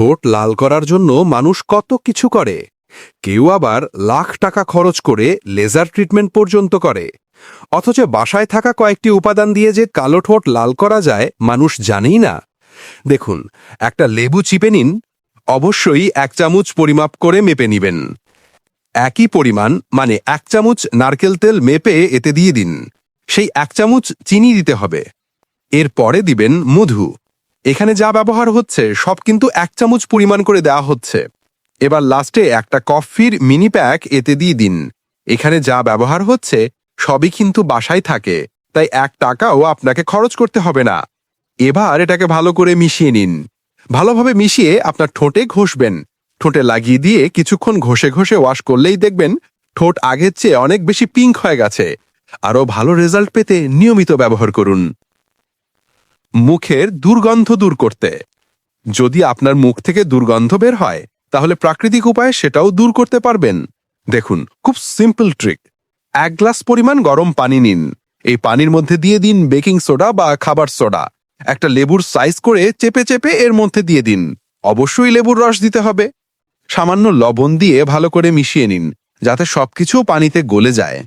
ঠোঁট লাল করার জন্য মানুষ কত কিছু করে। কেউ আবার লাখ টাকা খরচ করে লেজার ট্রিটমেন্ট পর্যন্ত করে। অথচ বাসায় থাকা কয়েকটি উপাদান দিয়ে যে কালো ঠোঁট লাল করা যায়, মানুষ জানেই না। দেখুন, একটা লেবু চিপে নিন, অবশ্যই এক চামচ পরিমাপ করে মেপে নিবেন। একই পরিমাণ মানে এক চামচ নারকেল তেল মেপে এতে দিয়ে দিন। সেই এক চামচ চিনি দিতে হবে। এর পরে দিবেন মধু। এখানে যা ব্যবহার হচ্ছে, সব কিন্তু এক চামচ পরিমাণ করে দেওয়া হচ্ছে। এবার লাস্টে একটা কফির মিনি প্যাক এতে দিয়ে দিন। এখানে যা ব্যবহার হচ্ছে, সবই কিন্তু বাসায় থাকে, তাই এক টাকাও আপনাকে খরচ করতে হবে না। এবার এটাকে ভালো করে মিশিয়ে নিন। ভালোভাবে মিশিয়ে আপনার ঠোঁটে ঘষবেন। ঠোঁটে লাগিয়ে দিয়ে কিছুক্ষণ ঘষে ঘষে ওয়াশ করলেই দেখবেন, ঠোঁট আগের চেয়ে অনেক বেশি পিঙ্ক হয়ে গেছে। আরও ভালো রেজাল্ট পেতে নিয়মিত ব্যবহার করুন। মুখের দুর্গন্ধ দূর করতে। যদি আপনার মুখ থেকে দুর্গন্ধ বের হয়, তাহলে প্রাকৃতিক উপায়ে সেটাও দূর করতে পারবেন। দেখুন, খুব সিম্পল ট্রিক এক গ্লাস পরিমাণ গরম পানি নিন। এই পানির মধ্যে দিয়ে দিন বেকিং সোডা বা খাবার সোডা। একটা লেবুর সাইজ করে চেপে চেপে এর মধ্যে দিয়ে দিন। অবশ্যই লেবুর রস দিতে হবে। সামান্য লবণ দিয়ে ভালো করে মিশিয়ে নিন, যাতে সবকিছু পানিতে গলে যায়।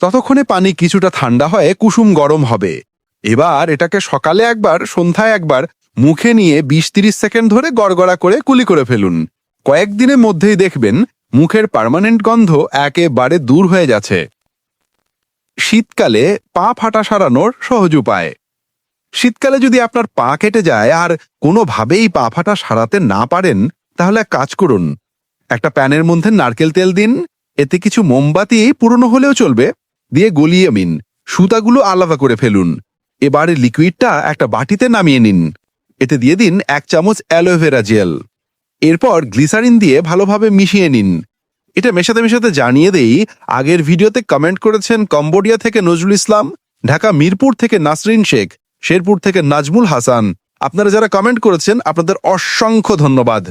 ততক্ষণে পানি কিছুটা ঠান্ডা হয়ে কুসুম গরম হবে। এবার এটাকে সকালে একবার, সন্ধ্যায় একবার মুখে নিয়ে বিশ তিরিশ সেকেন্ড ধরে গড়গড়া করে কুলি করে ফেলুন। কয়েকদিনের মধ্যেই দেখবেন মুখের পার্মানেন্ট গন্ধ একেবারে দূর হয়ে যাচ্ছে। শীতকালে পা ফাটা সারানোর সহজ উপায়। শীতকালে যদি আপনার পা কেটে যায় আর কোনোভাবেই পা ফাটা সারাতে না পারেন, তাহলে এক কাজ করুন। একটা প্যানের মধ্যে নারকেল তেল দিন, এতে কিছু মোমবাতি পুরনো হলেও চলবে, দিয়ে গলিয়ে মিন সুতাগুলো আলাদা করে ফেলুন। এবারে লিকুইডটা একটা বাটিতে নামিয়ে নিন। এতে দিয়ে দিন এক চামচ অ্যালোভেরা জেল এরপর গ্লিসারিন দিয়ে ভালোভাবে মিশিয়ে নিন। এটা মেশাতে মেশাতে জানিয়ে দেই, আগের ভিডিওতে কমেন্ট করেছেন কম্বোডিয়া থেকে নজরুল ইসলাম, ঢাকা মিরপুর থেকে নাসরিন শেখ, শেরপুর থেকে নাজমুল হাসান। আপনারা যারা কমেন্ট করেছেন, আপনাদের অসংখ্য ধন্যবাদ।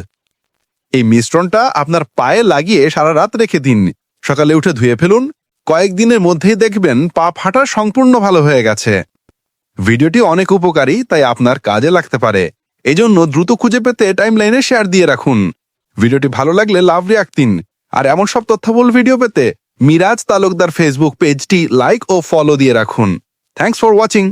এই মিশ্রণটা আপনার পায়ে লাগিয়ে সারা রাত রেখে দিন। সকালে উঠে ধুয়ে ফেলুন। কয়েকদিনের মধ্যেই দেখবেন পা ফাটা সম্পূর্ণ ভালো হয়ে গেছে। ভিডিওটি অনেক উপকারী, তাই আপনার কাজে লাগতে পারে। এজন্য দ্রুত খুঁজে পেতে টাইম লাইনে শেয়ার দিয়ে রাখুন। ভিডিওটি ভালো লাগলে লাভ রিয়াক দিন। আর এমন সব তথ্যবল ভিডিও পেতে মিরাজ তালুকদার ফেসবুক পেজটি লাইক ও ফলো দিয়ে রাখুন। Thanks for watching